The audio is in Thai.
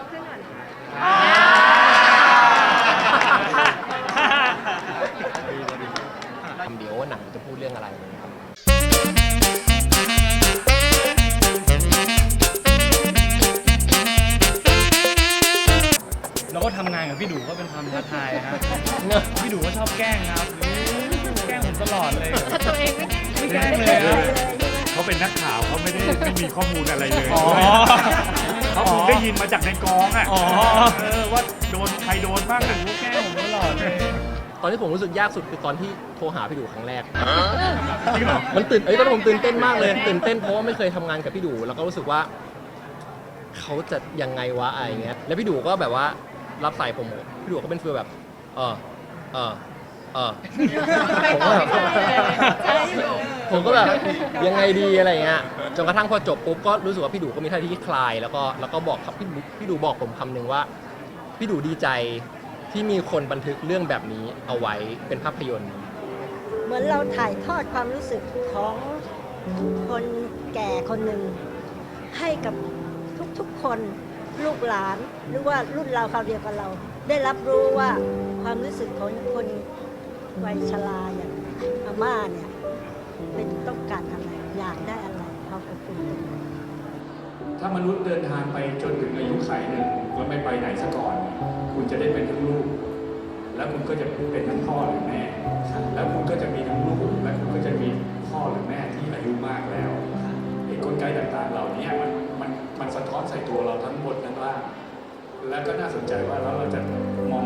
ร้องขึ้นก่อนเดี๋ยวหนังจะพูดเรื่องอะไรนะครับเราก็ทำงานกับพี่ดูก็เป็นความท้าทายนะพี่ดูก็ชอบแกล้งครับ แกล้งผมตลอดเลยตัวเองไม่แก้ไม่แกล้งเลยครับเขาเป็นนักข่าวเขาไม่ได้ไม่มีข้อมูลอะไรเลย อ๋อเขาคงได้ยินมาจากในกองอะอ๋อ เออว่าโดนใครโดนบ้างอะก็แกล้งผมตลอดเลยตอนที่ผมรู้สึกยากสุดคือตอนที่โทรหาพี่ดูครั้งแรก จริงเหรอมันตื่นเอ้ยตอนนนผมตื่นเต้นมากเลย ตื่นเต้นเพราะว่าไม่เคยทำงานกับพี่ดูแล้วก็รู้สึกว่า เขาจะยังไงวะอะไรเงี้ย แล้วพี่ดูก็แบบว่ารับสายผมพี่ดูก็เป็นฟีลแบบ เออเออเออผมก็แบบใช่อยู่ ผมก็แบบยังไงดีอะไรเงี้ยจนกระทั่งพอจบปุ๊บก็รู้สึกว่าพี่ดูก็มีท่าทีที่คลาย แล้วก็แล้วก็บอกครับพี่ดูพี่ดูบอกผมคำหนึ่งว่า พี่ดูดีใจที่มีคนบันทึกเรื่องแบบนี้เอาไว้เป็นภาพยนตร์ เหมือนเราถ่ายทอดความรู้สึกของคนแก่คนหนึ่ง ให้กับทุกๆคนลูกหลาน หรือว่ารุ่นเราคราวเดียวกับเรา ได้รับรู้ว่าความรู้สึกของคนวัยชราอย่างอาม่าเนี่ย เป็นต้องการอะไร อยากได้อะไรความอบอุ่นตรงนั้นถ้ามนุษย์เดินทางไปจนถึงอายุไขหนึ่งแล้วไม่ไปไหนซะก่อน คุณจะได้เป็นทั้งลูก แล้วคุณก็จะเป็นทั้งพ่อหรือแม่ แล้วคุณก็จะมีทั้งลูก และคุณก็จะมีพ่อหรือแม่ที่อายุมากแล้วไอ้กลไกต่างๆ เหล่านี้มันมันมันสะท้อนใส่ตัวเราทั้งบนทั้งล่างแล้วก็น่าสนใจว่าแล้วเราจะมอง